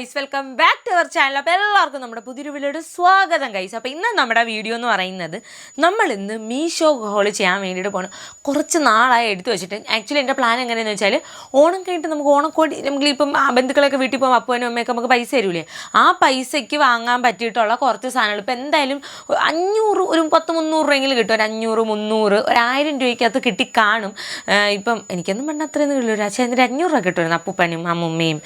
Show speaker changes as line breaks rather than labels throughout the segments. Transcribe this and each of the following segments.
Guys welcome back to our channel അപ്പോൾ എല്ലാവർക്കും നമ്മുടെ പുതിയൊരു വീഡിയോയുടെ സ്വാഗതം ഗൈസ് അപ്പോൾ ഇന്ന് നമ്മുടെ വീഡിയോ എന്ന് പറയുന്നത് നമ്മൾ ഇന്ന് മീഷോ ഹോൾ ചെയ്യാൻ വേണ്ടിയിട്ട് പോകണം കുറച്ച് നാളായി എടുത്തു വെച്ചിട്ട്. ആക്ച്വലി എന്റെ പ്ലാൻ എങ്ങനെയാണെന്ന് വെച്ചാൽ ഓണം കഴിഞ്ഞിട്ട് നമുക്ക് ഓണക്കോടി നമുക്ക് ഇപ്പം ബന്ധുക്കളൊക്കെ വീട്ടിൽ പോകുമ്പോൾ അപ്പനും അമ്മയൊക്കെ നമുക്ക് പൈസ തരൂലേ? ആ പൈസയ്ക്ക് വാങ്ങാൻ പറ്റിയിട്ടുള്ള കുറച്ച് സാധനങ്ങൾ. ഇപ്പോൾ എന്തായാലും അഞ്ഞൂറ് ഒരു പത്ത് മുന്നൂറ് രൂപയെങ്കിലും കിട്ടും. ഒരു അഞ്ഞൂറ് മുന്നൂറ് ഒരു ആയിരം രൂപയ്ക്കകത്ത് കിട്ടി കാണും. ഇപ്പം എനിക്കൊന്നും പണ്ട് അത്രയൊന്നും കിട്ടില്ല ഒരു അച്ഛൻ അഞ്ഞൂറ് രൂപ കിട്ടുമായിരുന്നു അപ്പൂപ്പനും അമ്മുമ്മയും.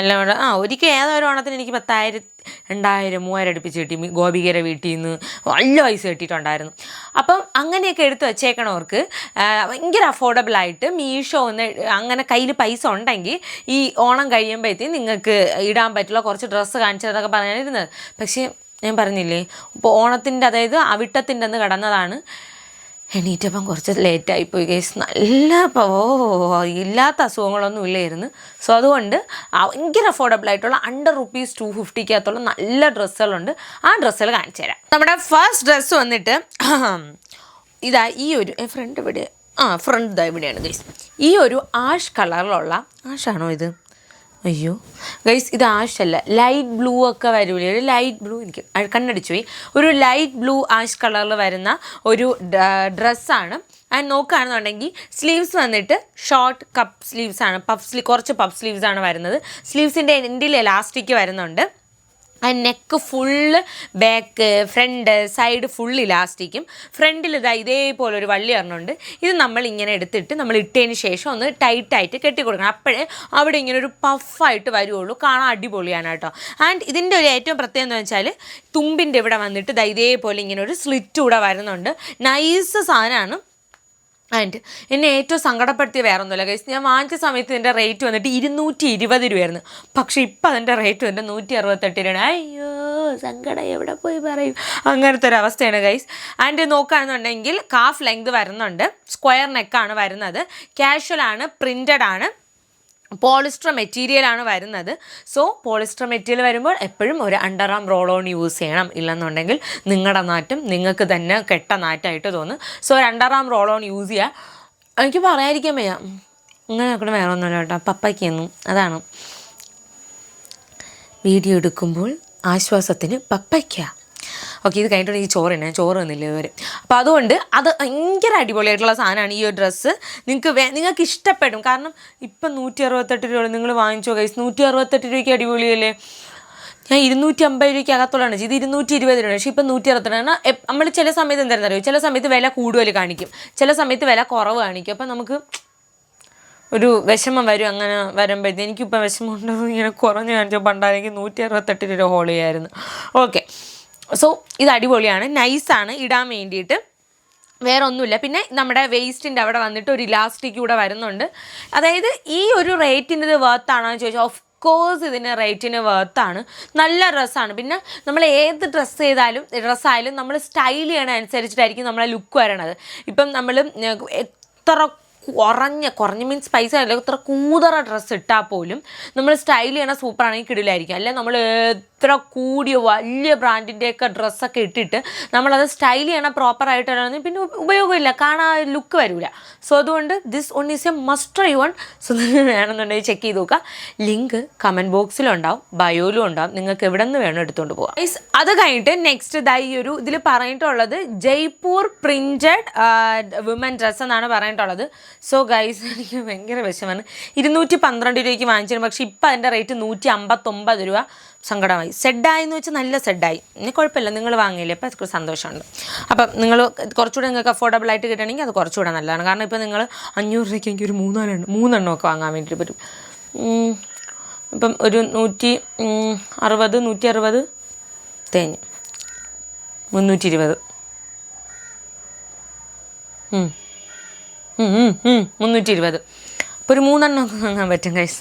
എല്ലാം ആ ഒരിക്കൽ ഏതൊരു ഓണത്തിന് എനിക്ക് പത്തായിരം രണ്ടായിരം മൂവായിരം അടുപ്പിച്ച് കിട്ടി. ഗോപികര വീട്ടിൽ നിന്ന് നല്ല പൈസ കിട്ടിയിട്ടുണ്ടായിരുന്നു. അപ്പം അങ്ങനെയൊക്കെ എടുത്ത് വെച്ചേക്കണവർക്ക് ഭയങ്കര അഫോർഡബിൾ ആയിട്ട് മീഷോ ഒന്ന് അങ്ങനെ കയ്യിൽ പൈസ ഉണ്ടെങ്കിൽ ഈ ഓണം കഴിയുമ്പോഴത്തേക്കും നിങ്ങൾക്ക് ഇടാൻ പറ്റുള്ള കുറച്ച് ഡ്രസ്സ് കാണിച്ചതൊക്കെ പറഞ്ഞിരുന്നത് പക്ഷേ ഞാൻ പറഞ്ഞില്ലേ ഇപ്പോൾ ഓണത്തിന്റെ അതായത് അവിട്ടത്തിന്റെ അന്ന് കടന്നതാണ്. എണീറ്റപ്പം കുറച്ച് ലേറ്റായി പോയി കേസ് നല്ല ഓ ഇല്ലാത്ത അസുഖങ്ങളൊന്നും ഇല്ലായിരുന്നു. സോ അതുകൊണ്ട് ഭയങ്കര അഫോർഡബിൾ ആയിട്ടുള്ള അണ്ടർ റുപ്പീസ് ടു ഫിഫ്റ്റിക്കകത്തുള്ള നല്ല ഡ്രസ്സുകളുണ്ട്. ആ ഡ്രസ്സുകൾ കാണിച്ചു തരാം. നമ്മുടെ ഫസ്റ്റ് ഡ്രസ്സ് വന്നിട്ട് ഇതാ ഈ ഒരു ഫ്രണ്ട് ഇവിടെ ആ ഫ്രണ്ട് ഇതാ ഇവിടെയാണ് കേസ് ഈ ഒരു ആഷ് കളറിലുള്ള ആഷാണോ ഇത്? അയ്യോ. ഗൈസ് ഇത് ആഷല്ല ലൈറ്റ് ബ്ലൂ ഒക്കെ വരൂലേ. ഒരു ലൈറ്റ് ബ്ലൂ എനിക്ക് കണ്ണടിച്ചു പോയി. ഒരു ലൈറ്റ് ബ്ലൂ ആഷ് കളറിൽ വരുന്ന ഒരു ഡ്രസ്സാണ് ആൻഡ് നോക്കുകയാണെന്നുണ്ടെങ്കിൽ സ്ലീവ്സ് വന്നിട്ട് ഷോർട്ട് കപ്പ് സ്ലീവ്സ് ആണ്. പഫ് സ്ലീവ് കുറച്ച് പഫ് സ്ലീവ്സ് ആണ് വരുന്നത്. സ്ലീവ്സിന്റെ എൻഡിൽ എലാസ്റ്റിക് വരുന്നുണ്ട്. ആ neck full back front side full ഇലാസ്റ്റിക്കും. ഫ്രണ്ടിൽ ഇതാ ഇതേപോലെ ഒരു വള്ളി ഒരെണ്ണമുണ്ട്. ഇത് നമ്മൾ ഇങ്ങനെ എടുത്തിട്ട് നമ്മൾ ഇട്ടതിന് ശേഷം ഒന്ന് ടൈറ്റായിട്ട് കെട്ടി കൊടുക്കണം. അപ്പോഴേ അവിടെ ഇങ്ങനെ ഒരു പഫായിട്ട് വരുള്ളൂ കാണാൻ അടിപൊളിയാണ് കേട്ടോ. ആൻഡ് ഇതിന്റെ ഒരു ഏറ്റവും പ്രത്യേകത എന്ന് വെച്ചാൽ തുമ്പിന്റെ ഇവിടെ വന്നിട്ട് ഇതാ ഇതേപോലെ ഇങ്ങനെ ഒരു സ്ലിറ്റ് കൂടെ വരുന്നുണ്ട്. നൈസ് സാധനമാണ്. ആൻഡ് എന്നെ ഏറ്റവും സങ്കടപ്പെടുത്തിയ വേറെ ഒന്നുമില്ല ഗൈസ് ഞാൻ വാങ്ങിച്ച സമയത്ത് ഇതിന്റെ റേറ്റ് വന്നിട്ട് ഇരുന്നൂറ്റി ഇരുപത് രൂപയായിരുന്നു. പക്ഷേ ഇപ്പം അതിന്റെ റേറ്റ് വന്നിട്ട് നൂറ്റി അറുപത്തെട്ട് രൂപയാണ്. അയ്യോ സങ്കടം എവിടെ പോയി പറയും? അങ്ങനത്തെ ഒരു അവസ്ഥയാണ് ഗൈസ് ആൻഡ് നോക്കുകയാണെന്നുണ്ടെങ്കിൽ കാഫ് ലെങ്ത് വരുന്നുണ്ട്. സ്ക്വയർ നെക്കാണ് വരുന്നത്. കാഷ്വൽ ആണ് പ്രിന്റഡ് ആണ്. പോളിസ്റ്റർ മെറ്റീരിയൽ ആണ് വരുന്നത്. സോ പോളിസ്റ്റർ മെറ്റീരിയൽ വരുമ്പോൾ എപ്പോഴും ഒരു under arm roll on use ചെയ്യണം. ഇല്ലെന്നുണ്ടെങ്കിൽ നിങ്ങളുടെ നാറ്റം നിങ്ങൾക്ക് തന്നെ കെട്ട നാറ്റായിട്ട് തോന്നും. സോ ഒരു under arm roll on use ചെയ്യുക എനിക്ക് പറയാതിരിക്കാൻ വയ്യ. ഇങ്ങനെ നോക്കണം വേറെ ഒന്നുമില്ല കേട്ടോ. പപ്പയ്ക്കൊന്നും അതാണ്. വീഡിയോ എടുക്കുമ്പോൾ ആശ്വാസത്തിന് പപ്പയ്ക്ക. ഓക്കെ ഇത് കഴിഞ്ഞിട്ട് ഈ ചോറ് തന്നെ ചോറ് തന്നില്ല ഇവർ അപ്പോൾ അതുകൊണ്ട് അത് ഭയങ്കര അടിപൊളിയായിട്ടുള്ള സാധനമാണ് ഈ ഒരു ഡ്രസ്സ്. നിങ്ങൾക്ക് വേ നിങ്ങൾക്ക് ഇഷ്ടപ്പെടും. കാരണം ഇപ്പം നൂറ്റി അറുപത്തെട്ട് രൂപ നിങ്ങൾ വാങ്ങിച്ചോ കൈസ് നൂറ്റി അറുപത്തെട്ട് രൂപയ്ക്ക് അടിപൊളിയല്ലേ? ഞാൻ ഇരുന്നൂറ്റി അമ്പത് രൂപയ്ക്ക് അകത്തുള്ളതാണ്. ഇത് ഇരുന്നൂറ്റി ഇരുപത് രൂപ പക്ഷേ ഇപ്പം നൂറ്റി അറുപത്തെട്ടാണ് നമ്മൾ ചില സമയത്ത് എന്തായിരുന്നു അറിയോ ചില സമയത്ത് വില കൂടുതൽ കാണിക്കും. ചില സമയത്ത് വില കുറവ് കാണിക്കും. അപ്പം നമുക്ക് ഒരു വിഷമം വരും അങ്ങനെ വരുമ്പോഴത്തേക്കും എനിക്കിപ്പോൾ വിഷമം ഉണ്ടെന്ന് ഇങ്ങനെ കുറഞ്ഞ് കാണിച്ചപ്പോൾ പണ്ടാണെങ്കിൽ നൂറ്റി അറുപത്തെട്ട് രൂപ ഹോൾ ചെയ്യായിരുന്നു. ഓക്കെ. സോ ഇത് അടിപൊളിയാണ്. നൈസാണ് ഇടാൻ വേണ്ടിയിട്ട്. വേറെ ഒന്നുമില്ല പിന്നെ നമ്മുടെ വേസ്റ്റിന്റെ അവിടെ വന്നിട്ട് ഒരു ഇലാസ്റ്റിക് കൂടെ വരുന്നുണ്ട്. അതായത് ഈ ഒരു റേറ്റിന് ഇത് വർത്താണോ എന്ന് ചോദിച്ചാൽ ഓഫ് കോഴ്സ് ഇതിന് റേറ്റിന് വർത്താണ് നല്ല ഡ്രസ്സാണ് പിന്നെ നമ്മൾ ഏത് ഡ്രസ്സ് ചെയ്താലും ഡ്രസ്സായാലും നമ്മൾ സ്റ്റൈൽ ചെയ്യണ അനുസരിച്ചിട്ടായിരിക്കും നമ്മളെ ലുക്ക് വരണത്. ഇപ്പം നമ്മൾ എത്ര കുറഞ്ഞ കുറഞ്ഞ മീൻസ് പൈസ അല്ല എത്ര കൂതറ ഡ്രസ്സ് ഇട്ടാൽ പോലും നമ്മൾ സ്റ്റൈൽ ചെയ്യണ സൂപ്പറാണെങ്കിൽ കിടിലായിരിക്കും. അല്ലെ നമ്മൾ എത്ര കൂടിയ വലിയ ബ്രാൻഡിന്റെയൊക്കെ ഡ്രസ്സൊക്കെ ഇട്ടിട്ട് നമ്മളത് സ്റ്റൈൽ ചെയ്യണം പ്രോപ്പറായിട്ടാണെങ്കിൽ പിന്നെ ഉപ- ഉപയോഗമില്ല. കാണാൻ ലുക്ക് വരില്ല സോ അതുകൊണ്ട് this one is a must try one so നിങ്ങൾ വേണമെന്നുണ്ടെങ്കിൽ ചെക്ക് ചെയ്ത് നോക്കുക. ലിങ്ക് കമന്റ് ബോക്സിലും ഉണ്ടാവും ബയോയിലും ഉണ്ടാവും. നിങ്ങൾക്ക് എവിടെ നിന്ന് വേണം എടുത്തുകൊണ്ട് പോകാം മീൻസ് അത് കഴിഞ്ഞിട്ട് നെക്സ്റ്റ് ഇതായി ഒരു ഇതിൽ പറഞ്ഞിട്ടുള്ളത് ജയ്പൂർ പ്രിന്റഡ് വുമൻ ഡ്രസ്സ് എന്നാണ് പറഞ്ഞിട്ടുള്ളത്. സോ ഗൈസ് എനിക്ക് ഭയങ്കര വിഷമാണ് ഇരുന്നൂറ്റി പന്ത്രണ്ട് രൂപയ്ക്ക് വാങ്ങിച്ചിരുന്നു. പക്ഷേ ഇപ്പം അതിന്റെ റേറ്റ് നൂറ്റി അമ്പത്തൊമ്പത് രൂപ. സങ്കടമായി. സെഡായി എന്ന് വെച്ചാൽ നല്ല സെഡായി. ഇനി കുഴപ്പമില്ല. നിങ്ങൾ വാങ്ങിയില്ലേ? അപ്പോൾ അതൊക്കെ സന്തോഷമുണ്ട്. അപ്പം നിങ്ങൾ കുറച്ചുകൂടെ നിങ്ങൾക്ക് അഫോർഡബിൾ ആയിട്ട് കിട്ടണമെങ്കിൽ അത് കുറച്ചുകൂടെ നല്ലതാണ്. കാരണം ഇപ്പോൾ നിങ്ങൾ അഞ്ഞൂറ് രൂപയ്ക്ക് എനിക്ക് ഒരു മൂന്നാലെണ്ണം മൂന്നെണ്ണമൊക്കെ വാങ്ങാൻ വേണ്ടിയിട്ട് പറ്റും. ഇപ്പം ഒരു നൂറ്റി അറുപത് നൂറ്റി അറുപത് തേഞ്ഞ്. മുന്നൂറ്റി ഇരുപത്. മുന്നൂറ്റി ഇരുപത്. അപ്പോൾ ഒരു മൂന്നെണ്ണം വാങ്ങാൻ പറ്റും ഗൈസ്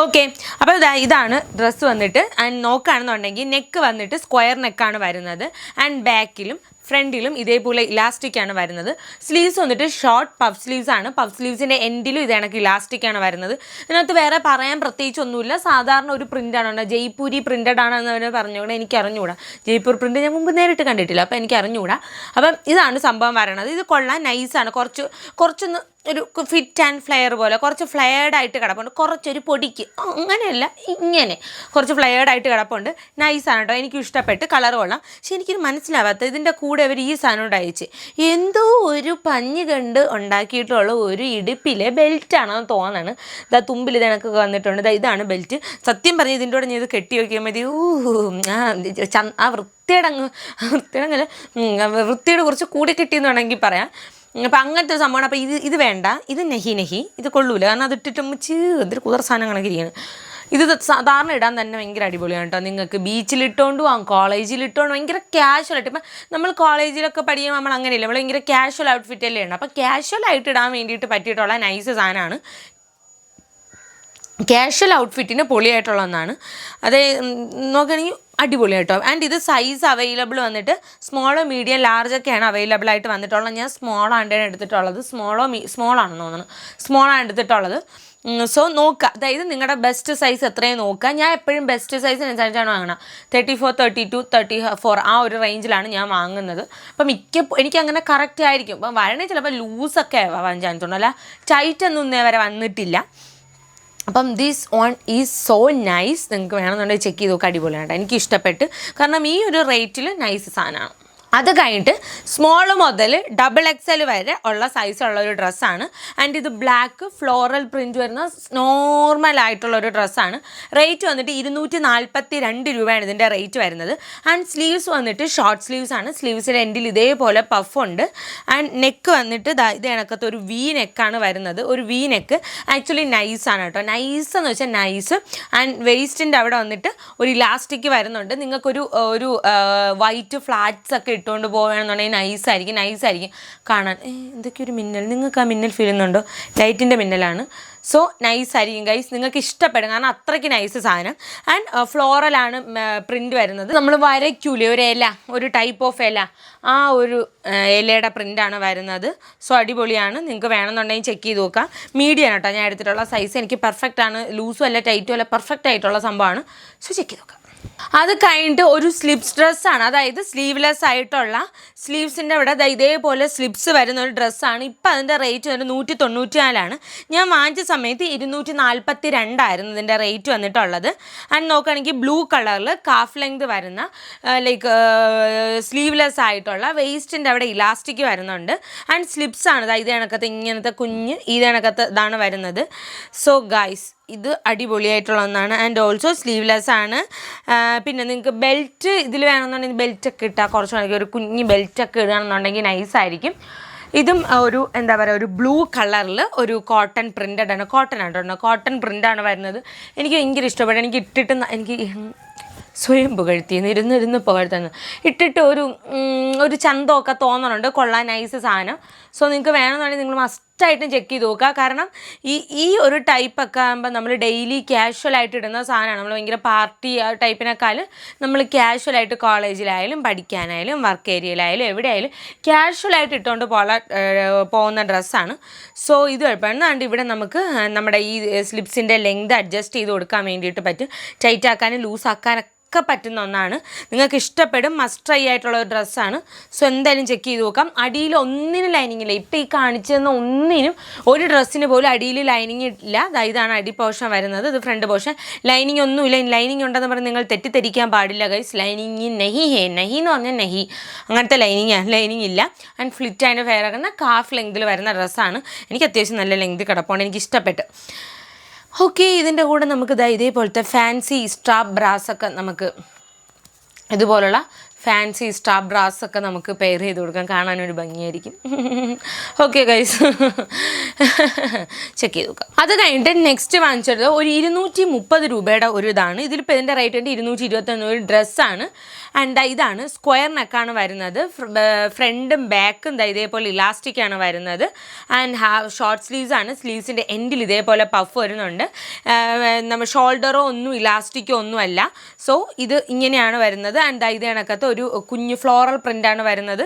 ഓക്കെ അപ്പോൾ ഇതാ ഇതാണ് ഡ്രസ്സ് വന്നിട്ട്. ആൻഡ് നോക്കുകയാണെന്നുണ്ടെങ്കിൽ നെക്ക് വന്നിട്ട് സ്ക്വയർ നെക്കാണ് വരുന്നത്. ആൻഡ് ബാക്കിലും ഫ്രണ്ടിലും ഇതേപോലെ ഇലാസ്റ്റിക് ആണ് വരുന്നത്. സ്ലീവ്സ് വന്നിട്ട് ഷോർട്ട് പഫ് സ്ലീവ്സ് ആണ്. പഫ് സ്ലീവ്സിന്റെ എൻഡിലും ഇത് കണക്ക് ഇലാസ്റ്റിക് ആണ് വരുന്നത്. ഇതിനകത്ത് വേറെ പറയാൻ പ്രത്യേകിച്ച് ഒന്നുമില്ല സാധാരണ ഒരു പ്രിന്റ് ആണ്. ജയ്പൂരി പ്രിന്റഡ് ആണെന്ന് അവർ പറഞ്ഞുകൂടെ? എനിക്ക് അറിഞ്ഞുകൂടാ. ജയ്പൂർ പ്രിന്റ് ഞാൻ മുമ്പ് നേരിട്ട് കണ്ടിട്ടില്ല. അപ്പോൾ എനിക്ക് അറിഞ്ഞുകൂടാ. അപ്പം ഇതാണ് സംഭവം വരണത്. ഇത് കൊള്ളാൻ നൈസാണ് കുറച്ച് കുറച്ചൊന്ന് ഒരു ഫിറ്റ് ആൻഡ് ഫ്ലെയർ പോലെ. കുറച്ച് ഫ്ലെയർഡ് ആയിട്ട് കിടപ്പുണ്ട്. കുറച്ചൊരു പൊടിക്ക്. അങ്ങനെയല്ല ഇങ്ങനെ. കുറച്ച് ഫ്ലെയർഡ് ആയിട്ട് കിടപ്പുണ്ട്. നൈസാണ് കേട്ടോ എനിക്ക് ഇഷ്ടപ്പെട്ട് കളർ കൊള്ളാം. പക്ഷെ എനിക്കിത് മനസ്സിലാവാത്ത ഇതിന്റെ കൂടെ അവർ ഈ സാധനം അയച്ച്. എന്തോ ഒരു പഞ്ഞ് കണ്ട് ഉണ്ടാക്കിയിട്ടുള്ള ഒരു ഇടുപ്പിലെ ബെൽറ്റാണെന്ന് തോന്നാണ് ഇതാ തുമ്പിൽ ഇത് കണക്കൊക്കെ വന്നിട്ടുണ്ട്. ഇതാണ് ബെൽറ്റ് സത്യം പറഞ്ഞ് ഇതിന്റെ കൂടെ ഞാൻ ഇത് കെട്ടി വയ്ക്കാൻ മതി ഊ ആ വൃത്തിയുടെ അങ്ങ് വൃത്തിയുടെ അങ്ങനെ വൃത്തിയുടെ കുറച്ച് കൂടി കിട്ടിയെന്ന് വേണമെങ്കിൽ പറയാം. അപ്പം അങ്ങനത്തെ സംഭവമാണ്. അപ്പോൾ ഇത് ഇത് വേണ്ട. ഇത് നെഹി നെഹി. ഇത് കൊള്ളൂല. കാരണം അത് ഇട്ടിട്ട് ചീ എന്തൊരു കുതിർ സാധനങ്ങളൊക്കെ കണക്കിരിക്കുകയാണ് ഇത് സാധാരണ ഇടാൻ തന്നെ ഭയങ്കര അടിപൊളിയാണ് കേട്ടോ. നിങ്ങൾക്ക് ബീച്ചിലിട്ടോണ്ട് പോകാം കോളേജിലിട്ടോണ്ട് ഭയങ്കര ക്യാഷ്വൽ ആയിട്ട്. ഇപ്പം നമ്മൾ കോളേജിലൊക്കെ പഠിക്കുമ്പോൾ നമ്മൾ അങ്ങനെയില്ല നമ്മൾ ഭയങ്കര ക്യാഷ്വൽ ഔട്ട്ഫിറ്റ് അല്ലേ ഉണ്ട് അപ്പോൾ ക്യാഷ്വൽ ആയിട്ട് ഇടാൻ വേണ്ടിയിട്ട് പറ്റിയിട്ടുള്ള നൈസ് സാധനമാണ് ക്യാഷ്വൽ ഔട്ട്ഫിറ്റിന് പൊളിയായിട്ടുള്ള ഒന്നാണ്. അതേ നോക്കുകയാണെങ്കിൽ അടിപൊളി കേട്ടോ. ആൻഡ് ഇത് സൈസ് അവൈലബിൾ വന്നിട്ട് സ്മോളോ മീഡിയം ലാർജ് ഒക്കെയാണ് അവൈലബിൾ ആയിട്ട് വന്നിട്ടുള്ളത്. ഞാൻ സ്മോൾ ആണ് എടുത്തിട്ടുള്ളത്. സ്മോളോ മീ സ്മോൾ ആണെന്ന് തോന്നുന്നു. സ്മോൾ ആണ് എടുത്തിട്ടുള്ളത്. സോ നോക്കുക അതായത് നിങ്ങളുടെ ബെസ്റ്റ് സൈസ് എത്രയും നോക്കുക ഞാൻ എപ്പോഴും ബെസ്റ്റ് സൈസിനനുസരിച്ചാണ് വാങ്ങണം. Thirty four thirty two thirty four ആ ഒരു റേഞ്ചിലാണ് ഞാൻ വാങ്ങുന്നത്. അപ്പം മിക്ക എനിക്ക് അങ്ങനെ കറക്റ്റ് ആയിരിക്കും. അപ്പം വരണേ ചിലപ്പോൾ ലൂസൊക്കെ ആവാൻ ചാൻസ് ഉണ്ട്. അല്ല ടൈറ്റ് ഒന്നും ഇന്നേ വരെ വന്നിട്ടില്ല. അപ്പം this one is so nice നിങ്ങൾക്ക് വേണമെന്നുണ്ടെങ്കിൽ ചെക്ക് ചെയ്ത് നോക്കുക അടിപൊളിയാണ് എനിക്ക് ഇഷ്ടപ്പെട്ട് കാരണം ഈ ഒരു റേറ്റിൽ നൈസ് സാധനമാണ് അത് കഴിഞ്ഞിട്ട് സ്മോൾ മുതൽ ഡബിൾ എക്സൽ വരെ ഉള്ള സൈസുള്ള ഒരു ഡ്രസ്സാണ് ആൻഡ് ഇത് ബ്ലാക്ക് ഫ്ലോറൽ പ്രിന്റ് വരുന്ന നോർമൽ ആയിട്ടുള്ള ഒരു ഡ്രസ്സാണ് റേറ്റ് വന്നിട്ട് ഇരുന്നൂറ്റി നാൽപ്പത്തി രണ്ട് രൂപയാണ് ഇതിന്റെ റേറ്റ് വരുന്നത്. ആൻഡ് സ്ലീവ്സ് വന്നിട്ട് ഷോർട്ട് സ്ലീവ്സ് ആണ്. സ്ലീവ്സിന്റെ എൻഡിൽ ഇതേപോലെ പഫ് ഉണ്ട്. ആൻഡ് നെക്ക് വന്നിട്ട് ഇത് ഇണക്കത്ത് ഒരു വി നെക്കാണ് വരുന്നത്. ഒരു വി നെക്ക് ആക്ച്വലി നൈസാണ് കേട്ടോ. നൈസ് എന്ന് വെച്ചാൽ നൈസ് ആൻഡ് വേസ്റ്റിന്റെ അവിടെ വന്നിട്ട് ഒരു ഇലാസ്റ്റിക് വരുന്നുണ്ട്. നിങ്ങൾക്കൊരു ഒരു വൈറ്റ് ഫ്ലാറ്റ്സ് ഒക്കെ ഇട്ടുകൊണ്ട് പോവുകയാണെന്നുണ്ടെങ്കിൽ നൈസായിരിക്കും നൈസായിരിക്കും കാണാൻ എന്തൊക്കെ ഒരു മിന്നൽ. നിങ്ങൾക്ക് ആ മിന്നൽ ഫീൽ ചെയ്യുന്നുണ്ടോ? ലൈറ്റിന്റെ മിന്നലാണ്. സോ നൈസായിരിക്കും ഗൈസ് നിങ്ങൾക്ക് ഇഷ്ടപ്പെടും കാരണം അത്രയ്ക്ക് നൈസ് സാധനം. ആൻഡ് ഫ്ലോറലാണ് പ്രിന്റ് വരുന്നത്. നമ്മൾ വരയ്ക്കൂലേ ഒരു ഇല ഒരു ടൈപ്പ് ഓഫ് ഇല. ആ ഒരു ഇലയുടെ പ്രിന്റാണ് വരുന്നത്. സോ അടിപൊളിയാണ്. നിങ്ങൾക്ക് വേണമെന്നുണ്ടെങ്കിൽ ചെക്ക് ചെയ്ത് നോക്കാം. മീഡിയം കേട്ടോ. ഞാൻ എടുത്തിട്ടുള്ള സൈസ് എനിക്ക് പെർഫെക്റ്റ് ആണ്. ലൂസും അല്ല ടൈറ്റും അല്ല പെർഫെക്റ്റ് ആയിട്ടുള്ള സംഭവമാണ്. സോ ചെക്ക് ചെയ്ത് നോക്കാം. അത് കഴിഞ്ഞിട്ട് ഒരു സ്ലിപ്സ് ഡ്രസ്സാണ് അതായത് സ്ലീവ്ലെസ് ആയിട്ടുള്ള സ്ലീവ്സിന്റെ അവിടെ ഇതേപോലെ സ്ലിപ്സ് വരുന്ന ഒരു ഡ്രസ്സാണ് ഇപ്പം അതിന്റെ റേറ്റ് വന്നിട്ട് നൂറ്റി തൊണ്ണൂറ്റിനാലാണ് ഞാൻ വാങ്ങിച്ച സമയത്ത് ഇരുന്നൂറ്റി നാൽപ്പത്തി രണ്ടായിരുന്നു ഇതിന്റെ റേറ്റ് വന്നിട്ടുള്ളത് ആൻഡ് നോക്കുകയാണെങ്കിൽ ബ്ലൂ കളറിൽ കാഫ് ലെങ്ത് വരുന്ന ലൈക്ക് സ്ലീവ്ലെസ് ആയിട്ടുള്ള വേസ്റ്റിന്റെ അവിടെ ഇലാസ്റ്റിക് വരുന്നുണ്ട്. ആൻഡ് സ്ലിപ്സ് ആണ് ദാ ഇത് കണക്കത്തെ ഇങ്ങനത്തെ കുഞ്ഞ് കണക്കത്തെ ഇതാണ് വരുന്നത്. സോ ഗൈസ് ഇത് അടിപൊളിയായിട്ടുള്ള ഒന്നാണ്. ആൻഡ് ഓൾസോ സ്ലീവ്ലെസ് ആണ്. പിന്നെ നിങ്ങൾക്ക് ബെൽറ്റ് ഇതിൽ വേണമെന്നുണ്ടെങ്കിൽ ബെൽറ്റ് ഒക്കെ ഇട്ടാൽ കുറച്ച് മണിക്ക് ഒരു കുഞ്ഞ് ബെൽറ്റ് ഒക്കെ ഇടുകയാണെന്നുണ്ടെങ്കിൽ നൈസ് ആയിരിക്കും. ഇതും ഒരു എന്താ പറയുക ഒരു ബ്ലൂ കളറിൽ ഒരു കോട്ടൺ പ്രിന്റഡ് ആണ്. കോട്ടൺ ആണ് കേട്ടോ. കോട്ടൺ പ്രിന്റാണ് വരുന്നത്. എനിക്ക് ഭയങ്കര ഇഷ്ടപ്പെട്ടു. എനിക്ക് ഇട്ടിട്ട് എനിക്ക് സ്വയം പുകഴ്ത്തി ഇരുന്ന് ഇരുന്ന് പുകഴ്ത്തുന്നു ഇട്ടിട്ട് ഒരു ഒരു ചന്തമൊക്കെ തോന്നണുണ്ട്. കൊള്ളാൻ നൈസ് സാധനം. സോ നിങ്ങൾക്ക് വേണമെന്നുണ്ടെങ്കിൽ നിങ്ങൾ മസ്റ്റായിട്ടും ചെക്ക് ചെയ്ത് നോക്കുക. കാരണം ഈ ഈ ഒരു ടൈപ്പൊക്കെ ആകുമ്പോൾ നമ്മൾ ഡെയിലി ക്യാഷ്വൽ ആയിട്ട് ഇടുന്ന സാധനമാണ്. നമ്മൾ ഭയങ്കര പാർട്ടി ആ ടൈപ്പിനേക്കാൾ നമ്മൾ ക്യാഷ്വൽ ആയിട്ട് കോളേജിലായാലും പഠിക്കാനായാലും വർക്ക് ഏരിയയിലായാലും എവിടെയായാലും ക്യാഷ്വൽ ആയിട്ട് ഇട്ടുകൊണ്ട് പോകാൻ പോകുന്ന ഡ്രസ്സാണ് സോ ഇത് കുഴപ്പമാണ് ഇവിടെ നമുക്ക് നമ്മുടെ ഈ സ്ലിപ്സിന്റെ ലെങ്ത് അഡ്ജസ്റ്റ് ചെയ്ത് കൊടുക്കാൻ വേണ്ടിയിട്ട് പറ്റും. ടൈറ്റ് ആക്കാനും ലൂസ് ആക്കാനൊക്കെ ഒക്കെ പറ്റുന്ന ഒന്നാണ്. നിങ്ങൾക്ക് ഇഷ്ടപ്പെടും മസ്റ്റ് ട്രൈ ആയിട്ടുള്ള ഒരു ഡ്രസ്സാണ് സോ എന്തായാലും ചെക്ക് ചെയ്ത് നോക്കാം. അടിയിൽ ഒന്നിനും ലൈനിങ് ഇല്ല. ഇപ്പം ഈ കാണിച്ചു തന്ന ഒന്നിനും ഒരു ഡ്രസ്സിന് പോലും അടിയിൽ ലൈനിങ് ഇല്ല. ഇതാണ് അടി പോർഷൻ വരുന്നത്. ഇത് ഫ്രണ്ട് പോർഷൻ ലൈനിങ് ഒന്നുമില്ല ലൈനിങ് ഉണ്ടെന്ന് പറഞ്ഞ് നിങ്ങൾ തെറ്റിദ്ധരിക്കാൻ പാടില്ല ഗൈസ് ലൈനിങ് നെഹി ഹേ. നെഹി എന്ന് പറഞ്ഞാൽ നെഹി. അങ്ങനത്തെ ലൈനിങ് ലൈനിങ് ഇല്ല. ആൻഡ് ഫ്ലിറ്റ് ആൻഡ് ഫെയർ ആകുന്ന കാഫ് ലെങ്തിൽ വരുന്ന ഡ്രസ്സാണ് എനിക്ക് അത്യാവശ്യം നല്ല ലെങ്ത് കിടപ്പുണ്ട്. എനിക്ക് ഇഷ്ടപ്പെട്ടു ഓക്കെ ഇതിന്റെ കൂടെ നമുക്ക് ദാ ഇതേപോലത്തെ ഫാൻസി സ്ട്രാപ്പ് ബ്രാസ് ഒക്കെ നമുക്ക് ഇതുപോലുള്ള ഫാൻസി സ്റ്റാർ ബ്രാസ് ഒക്കെ നമുക്ക് പെയർ ചെയ്ത് കൊടുക്കാം. കാണാനൊരു ഭംഗിയായിരിക്കും. ഓക്കെ ഗൈസ് ചെക്ക് ചെയ്ത് നോക്കാം. അത് കഴിഞ്ഞിട്ട് നെക്സ്റ്റ് വാങ്ങിച്ചത് ഒരു ഇരുന്നൂറ്റി മുപ്പത് രൂപയുടെ ഒരു ഇതാണ്. ഇതിലിപ്പോൾ ഇതിന്റെ റേറ്റ് ഉണ്ട് ഇരുന്നൂറ്റി ഇരുപത്തൊന്ന് ഒരു ഡ്രസ്സാണ് ആൻഡ് ഇതാണ് സ്ക്വയർ നെക്കാണ് വരുന്നത്. ഫ്രണ്ടും ബാക്കും ഇതേപോലെ ഇലാസ്റ്റിക്കാണ് വരുന്നത്. ആൻഡ് ഹാവ് ഷോർട്ട് സ്ലീവ്സ് ആണ്. സ്ലീവ്സിന്റെ എൻഡിൽ ഇതേപോലെ പഫ് വരുന്നുണ്ട്. നമ്മൾ ഷോൾഡറോ ഒന്നും ഇലാസ്റ്റിക്കോ ഒന്നുമല്ല സോ ഇത് ഇങ്ങനെയാണ് വരുന്നത്. ആൻഡ് ഇത് ഒരു കുഞ്ഞു ഫ്ലോറൽ പ്രിന്റാണ് വരുന്നത്.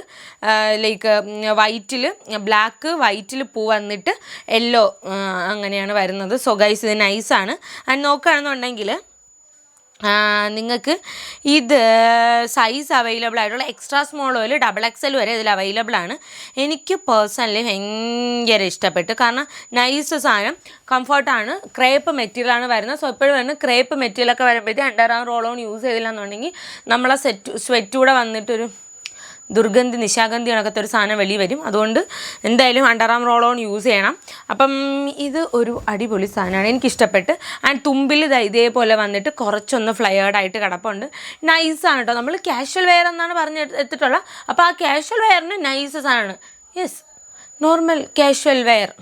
ലൈക്ക് വൈറ്റിൽ ബ്ലാക്ക് വൈറ്റിൽ പൂ വന്നിട്ട് യെല്ലോ അങ്ങനെയാണ് വരുന്നത്. സോ ഗൈസ് ഇത് നൈസാണ് ആൻഡ് നോക്കുകയാണെന്നുണ്ടെങ്കിൽ നിങ്ങൾക്ക് ഇത് സൈസ് അവൈലബിൾ ആയിട്ടുള്ള എക്സ്ട്രാ സ്മോൾ മുതൽ ഡബിൾ എക്സ് എൽ വരെ ഇതിൽ അവൈലബിൾ ആണ്. എനിക്ക് പേഴ്സണലി ഭയങ്കര ഇഷ്ടപ്പെട്ടു. കാരണം നൈസ് സാധനം കംഫർട്ടാണ് ക്രേപ്പ് മെറ്റീരിയൽ ആണ് വരുന്നത്. സോ എപ്പോഴും വരുന്നത് ക്രേപ്പ് മെറ്റീരിയലൊക്കെ വരുമ്പോഴത്തേക്ക് under arm roll on use ചെയ്തില്ലാന്നുണ്ടെങ്കിൽ നമ്മളെ സെറ്റ് സ്വെറ്റ് കൂടെ വന്നിട്ടൊരു ദുർഗന്ധി നിശാഗന്ധി കണക്കത്തെ ഒരു സാധനം വെളി വരും. അതുകൊണ്ട് എന്തായാലും അണ്ടറാം റോൾ ഓൺ യൂസ് ചെയ്യണം. അപ്പം ഇത് ഒരു അടിപൊളി സാധനമാണ്. എനിക്കിഷ്ടപ്പെട്ട്. ആൻഡ് തുമ്പിൽ ഇതേപോലെ വന്നിട്ട് കുറച്ചൊന്ന് ഫ്ലയേർഡായിട്ട് കിടപ്പുണ്ട്. നൈസാണ് കേട്ടോ നമ്മൾ ക്യാഷ്വൽ വെയർ എന്നാണ് പറഞ്ഞ് എടു- എടുത്തിട്ടുള്ള. അപ്പോൾ ആ ക്യാഷ്വൽ വെയറിന് നൈസ് സാധനമാണ്. യെസ് നോർമൽ ക്യാഷ്വൽ വെയർ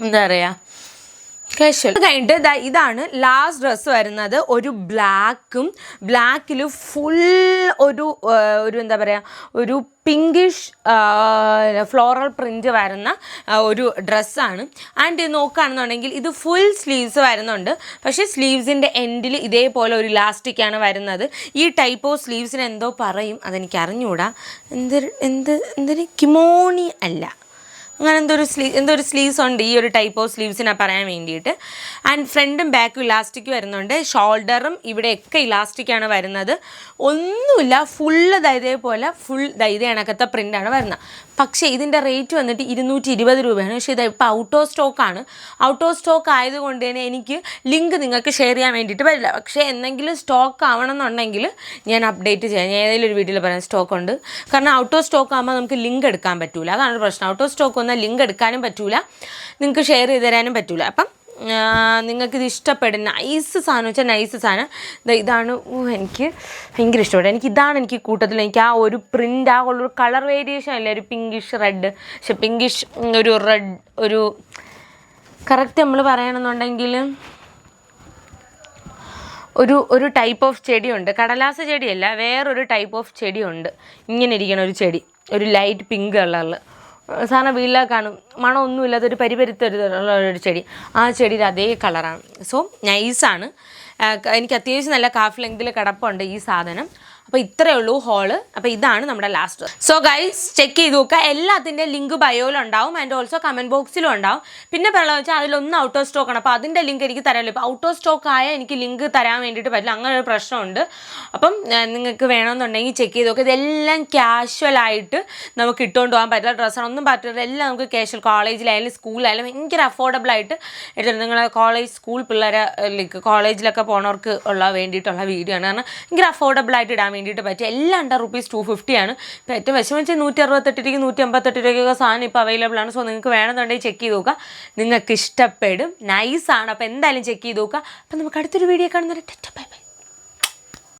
എന്താ പറയുക കാഷ്വൽ കഴിഞ്ഞിട്ട് ദാ ഇതാണ് ലാസ്റ്റ് ഡ്രസ്സ് വരുന്നത്. ഒരു ബ്ലാക്കും ബ്ലാക്കിൽ ഫുൾ ഒരു ഒരു എന്താ പറയുക ഒരു പിങ്കിഷ് ഫ്ലോറൽ പ്രിന്റ് വരുന്ന ഒരു ഡ്രസ്സാണ് ആൻഡ് നോക്കുകയാണെന്നുണ്ടെങ്കിൽ ഇത് ഫുൾ സ്ലീവ്സ് വരുന്നുണ്ട്. പക്ഷേ സ്ലീവ്സിന്റെ എൻഡിൽ ഇതേപോലെ ഒരു ഇലാസ്റ്റിക്കാണ് വരുന്നത്. ഈ ടൈപ്പ് ഓഫ് സ്ലീവ്സിന് എന്തോ പറയും. അതെനിക്ക് അറിഞ്ഞുകൂടാ എന്ത് എന്ത് എന്തൊരു കിമോണി അല്ല. അങ്ങനെ എന്തോ ഒരു സ്ലീവ് എന്തോ ഒരു സ്ലീവ്സ് ഉണ്ട്. ഈ ഒരു ടൈപ്പ് ഓഫ് സ്ലീവ്സിനെ പറയാൻ വേണ്ടിയിട്ട്. ആൻഡ് ഫ്രണ്ടും ബാക്കും ഇലാസ്റ്റിക് വരുന്നുണ്ട്. ഷോൾഡറും ഇവിടെയൊക്കെ ഇലാസ്റ്റിക്കാണ് വരുന്നത്. ഒന്നുമില്ല ഫുള്ള് പോലെ ഫുൾ ദൈത കണക്കത്തെ പ്രിന്റാണ് വരുന്നത്. പക്ഷേ ഇതിന്റെ റേറ്റ് വന്നിട്ട് ഇരുന്നൂറ്റി ഇരുപത് രൂപയാണ്. പക്ഷേ ഇത് ഇപ്പോൾ ഔട്ട് ഓഫ് സ്റ്റോക്കാണ് ഔട്ട് ഓഫ് സ്റ്റോക്ക് ആയതുകൊണ്ട് തന്നെ എനിക്ക് ലിങ്ക് നിങ്ങൾക്ക് ഷെയർ ചെയ്യാൻ വേണ്ടിയിട്ട് പറ്റില്ല. പക്ഷേ എന്തെങ്കിലും സ്റ്റോക്ക് ആവണമെന്നുണ്ടെങ്കിൽ ഞാൻ അപ്ഡേറ്റ് ചെയ്യാം. ഞാൻ ഏതെങ്കിലും ഒരു വീട്ടിൽ പറയാം സ്റ്റോക്ക് ഉണ്ട്. കാരണം ഔട്ട് ഓഫ് സ്റ്റോക്ക് ആകുമ്പോൾ നമുക്ക് ലിങ്ക് എടുക്കാൻ പറ്റില്ല അതാണ് പ്രശ്നം. ഔട്ട് ഓഫ് സ്റ്റോക്ക് വന്നാൽ ലിങ്ക് എടുക്കാനും പറ്റൂല. നിങ്ങൾക്ക് ഷെയർ ചെയ്ത് തരാനും പറ്റൂല. അപ്പം നിങ്ങൾക്കിത് ഇഷ്ടപ്പെടും നൈസ് സാധനം വെച്ചാൽ നൈസ് സാധനം. ഇതാണ് എനിക്ക് ഭയങ്കര ഇഷ്ടപ്പെട്ടു. എനിക്ക് ഇതാണ് എനിക്ക് കൂട്ടത്തിൽ എനിക്ക് ആ ഒരു പ്രിന്റ് ആ ഉള്ളൊരു കളർ വേരിയേഷൻ അല്ലേ? ഒരു പിങ്കിഷ് റെഡ് പക്ഷെ പിങ്കിഷ് ഒരു റെഡ് ഒരു കറക്റ്റ് നമ്മൾ പറയണമെന്നുണ്ടെങ്കിൽ ഒരു ഒരു ടൈപ്പ് ഓഫ് ചെടിയുണ്ട്. കടലാസ ചെടിയല്ല വേറൊരു ടൈപ്പ് ഓഫ് ചെടിയുണ്ട്. ഇങ്ങനെ ഇരിക്കണ ഒരു ചെടി. ഒരു ലൈറ്റ് പിങ്ക് കളറിൽ സാധാരണ വീട്ടിലൊക്കെ കാണും. മണമൊന്നുമില്ലാത്ത ഒരു പരിപരുത്തൊരു ഒരു ചെടി. ആ ചെടിയുടെ അതേ കളറാണ്. സോ നൈസാണ് എനിക്ക് അത്യാവശ്യം നല്ല കാഫ് ലെങ്തിൽ കിടപ്പുണ്ട് ഈ സാധനം. അപ്പോൾ ഇത്രയേ ഉള്ളൂ ഹോൾ അപ്പോൾ ഇതാണ് നമ്മുടെ ലാസ്റ്റ് സോ ഗൈസ് ചെക്ക് ചെയ്ത് നോക്കുക. എല്ലാത്തിന്റെ ലിങ്ക് ബയോയിലുണ്ടാവും ആൻഡ് ഓൾസോ കമന്റ് ബോക്സിലും ഉണ്ടാവും. പിന്നെ പറയുന്നത് വെച്ചാൽ അതിലൊന്ന് ഔട്ട് ഓഫ് സ്റ്റോക്ക് ആണ്. അപ്പോൾ അതിന്റെ ലിങ്ക് എനിക്ക് തരാമല്ലോ ഇപ്പോൾ ഔട്ട് ഓഫ് സ്റ്റോക്ക് ആയ എനിക്ക് ലിങ്ക് തരാൻ വേണ്ടിയിട്ട് പറ്റില്ല. അങ്ങനെ ഒരു പ്രശ്നമുണ്ട്. അപ്പം നിങ്ങൾക്ക് വേണമെന്നുണ്ടെങ്കിൽ ചെക്ക് ചെയ്ത് നോക്കുക ഇതെല്ലാം ക്യാഷ്വൽ ആയിട്ട് നമുക്ക് ഇട്ടുകൊണ്ട് പോകാൻ പറ്റില്ല. ഡ്രസ്സാണ് ഒന്നും പറ്റില്ല. എല്ലാം നമുക്ക് ക്യാഷ്വൽ കോളേജിലായാലും സ്കൂളിലായാലും ഭയങ്കര അഫോർഡബിൾ ആയിട്ട് എടുത്തിട്ടുണ്ട് നിങ്ങളെ കോളേജ് സ്കൂൾ പിള്ളേരെ ലൈക്ക് കോളേജിലൊക്കെ പോണവർക്ക് ഉള്ള വേണ്ടിയിട്ടുള്ള വീഡിയോ ആണ്. കാരണം ഭയങ്കര അഫോർഡബിൾ ആയിട്ട് ഇടാൻ വേണ്ടിയിട്ട് പറ്റും എല്ലാം അണ്ടർ റുപ്പീസ് ടു ഫിഫ്റ്റിയാണ് ഇപ്പോൾ ഏറ്റവും വിഷമം വെച്ചാൽ നൂറ്റി അറുപത്തെട്ട് രൂപയ്ക്ക് നൂറ്റി അമ്പത്തെട്ട് രൂപയ്ക്കൊക്കെ സാധനം ഇപ്പോൾ അവൈലബിൾ ആണ്. സോ നിങ്ങൾക്ക് വേണമെന്നുണ്ടെങ്കിൽ ചെക്ക് ചെയ്ത് നോക്കുക. നിങ്ങൾക്ക് ഇഷ്ടപ്പെടും. നൈസാണ് അപ്പോൾ എന്തായാലും ചെക്ക് ചെയ്ത് നോക്കുക. അപ്പോൾ നമുക്ക് അടുത്തൊരു വീഡിയോ കാണുന്നവരെ ബൈ ബൈ